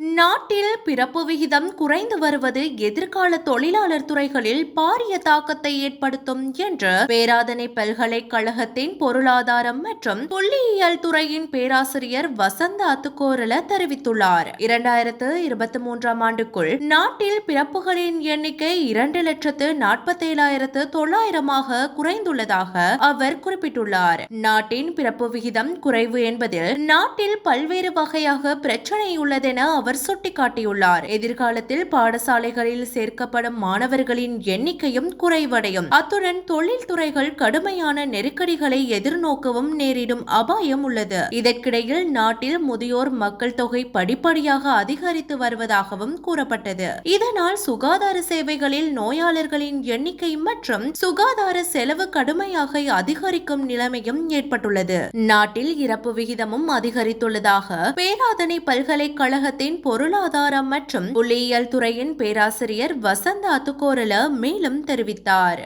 நாட்டில் பிறப்பு விகிதம் குறைந்து வருவது எதிர்கால தொழிலாளர் துறைகளில் பாரிய தாக்கத்தை ஏற்படுத்தும் என்று பேராதனை பல்கலைக்கழகத்தின் பொருளாதாரம் மற்றும் புள்ளியியல் துறையின் பேராசிரியர் வசந்த அத்துக்கோரல தெரிவித்துள்ளார். இரண்டாயிரத்து இருபத்தி மூன்றாம் ஆண்டுக்குள் நாட்டில் பிறப்புகளின் எண்ணிக்கை இரண்டு லட்சத்து நாற்பத்தேழாயிரத்து தொள்ளாயிரமாக குறைந்துள்ளதாக அவர் குறிப்பிட்டுள்ளார். நாட்டின் பிறப்பு விகிதம் குறைவு என்பதில் நாட்டில் பல்வேறு வகையாக பிரச்சனை உள்ளதென அவர் அவர் சுட்டிக்காட்டியுள்ளார். எதிர்காலத்தில் பாடசாலைகளில் சேர்க்கப்படும் மாணவர்களின் எண்ணிக்கையும் குறைவடையும். அத்துடன் தொழில்துறைகள் கடுமையான நெருக்கடிகளை எதிர்நோக்கவும் நேரிடும் அபாயம் உள்ளது. இதற்கிடையில் நாட்டில் முதியோர் மக்கள் தொகை படிப்படியாக அதிகரித்து வருவதாகவும் கூறப்பட்டது. இதனால் சுகாதார சேவைகளில் நோயாளர்களின் எண்ணிக்கை மற்றும் சுகாதார செலவு கடுமையாக அதிகரிக்கும் நிலைமையும் ஏற்பட்டுள்ளது. நாட்டில் இறப்பு விகிதமும் அதிகரித்துள்ளதாக பேராதனை பல்கலைக்கழகத்தின் பொருளாதாரம் மற்றும் புள்ளியியல் துறையின் பேராசிரியர் வசந்த அத்துக்கோரல மேலும் தெரிவித்தார்.